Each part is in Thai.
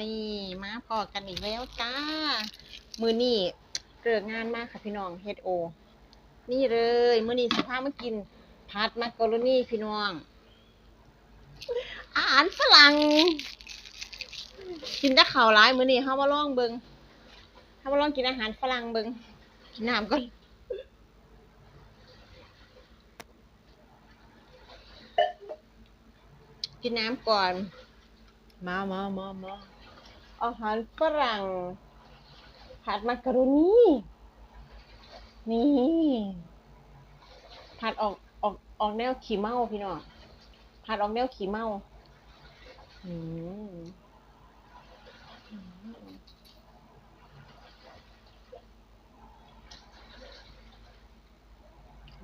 นี่มาพอกันอีกแล้วจ้า มือนี่เกิดงานมากค่ะพี่น้องเฮดโอ นี่เลย มือนี่สิพามากินผัดมักกะโรนีพี่น้อง อาหารฝรั่ง กินได้ข่าวร้ายมือนี่เฮามาลองเบิงเฮามาลองกินอาหารฝรั่งเบิงกินน้ำก่อนกินน้ำก่อน มามามามาอาหารฝรั่ง ผัดมักกะโรนีนี่ ผัดออกออกออกแนวขี้เมาพี่น้อง ผัดออกแนวขี้เมาอืมอืม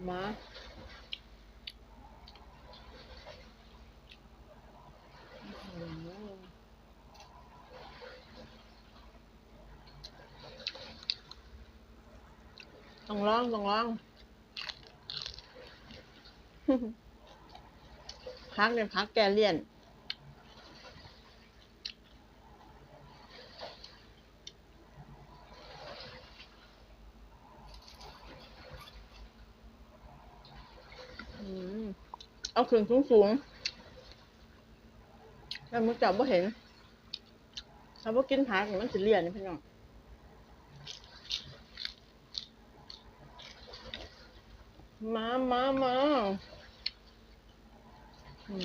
มาอืม ต้องลองต้องลองพักเนี่ยพักแกเลี่ยนอืมเอาขึ้นสูงสูงๆแล้วมันจับว่าเห็นถ้าว่ากินผักมันจะเลี่ยนนี่พี่น้อง มามามาอื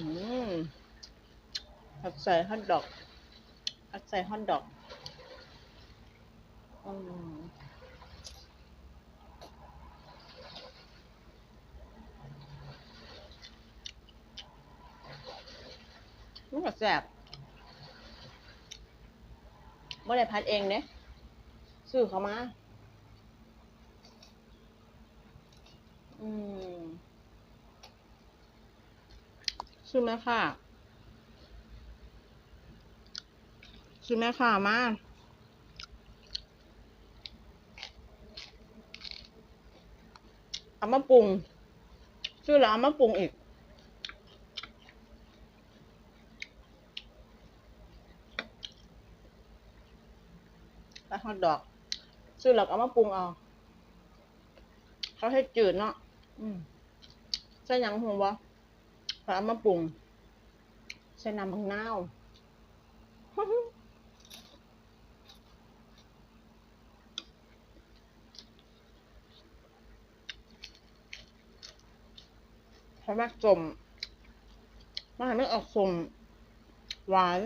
มผัดใส่ฮอทดอกผัดใส่ฮอทดอกอืมมันก็แซ่บไม่ได้พัดเองเนี่ยซื้อเขามา อืมซื้อแม่ค่ะซื้อแม่ค่ะมาเอามาปรุงซื้อแล้วเอามาปรุงอีกไปฮอทดอก ซื้อหลักเอามาปรุงเอา เขาให้จืดเนาะ อืมใส่หยังหัวบ่ขาเอามาปรุงใส่น้ำบางนาวเขามักสมมันให้มันออกสมหวาน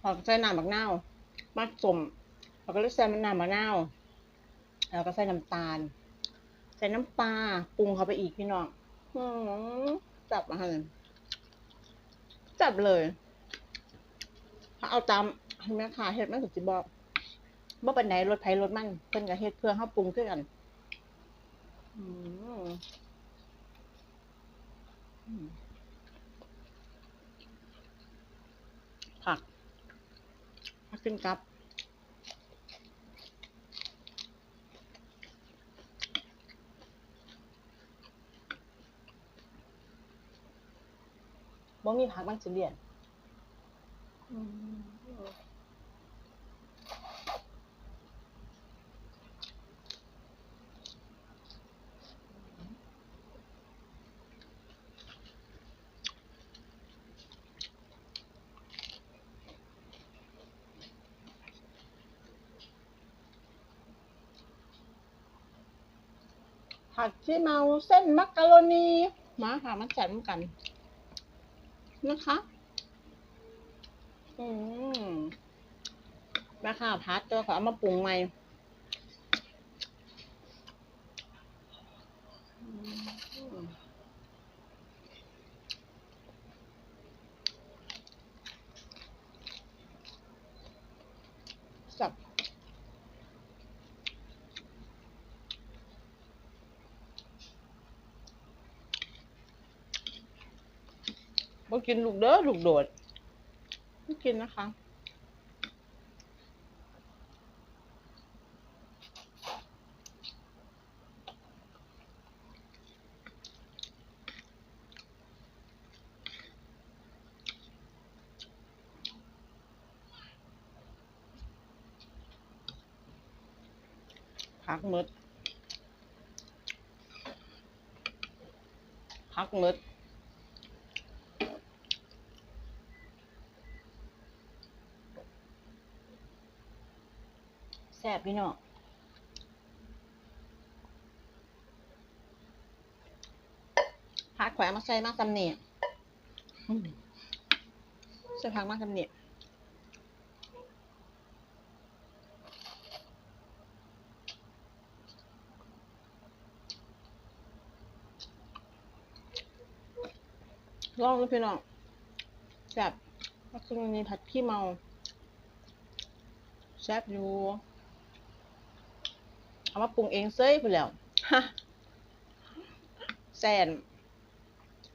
พอใส่น้ำบางนาวมัดสมเราก็เลยใส่นน้ำมะนาวแล้วก็ใส่น้ำตาล ใส่น้ำปลาปรุงเข้าไปอีกพี่น้องจับมาให้จับเลย ถ้าเอาตามเห็นไหมค่ะเฮ็ดมันก็สิบอกบ่ปานใดรสไผรสมันเพิ่นก็เฮ็ดเพื่อเฮาปรุงคือกันผักผักขึ้นกับ บ่มีผักมันสิเลี่ยนผักที่เมาเส้นมักกะโรนีมาค่ะมาจัดกัน นะคะอืมราค่ะพัดตัวเขาเอามาปรุงใหม่ ก็กินลูกเด้อลูกโดดไม่กินนะคะ พักมืดพักมืด ซ่บพี่น้องพักแขวมาใส่มากตำเนียใส่พักมากตำเนียลองดูพี่น้องแซ่บก็คือมีผัดขี้เมาแซ่บอยู่ เอามาปรุงเองเซ้ยไปแล้วฮะแซน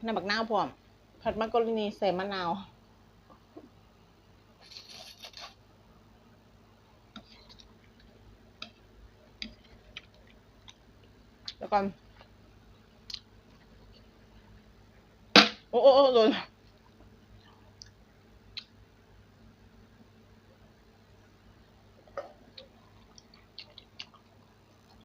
น้ำบักนาวพร้อม ผัดมักกะโรนีใส่มะนาวแล้วก่อนโอ้โอ้โอ้โดน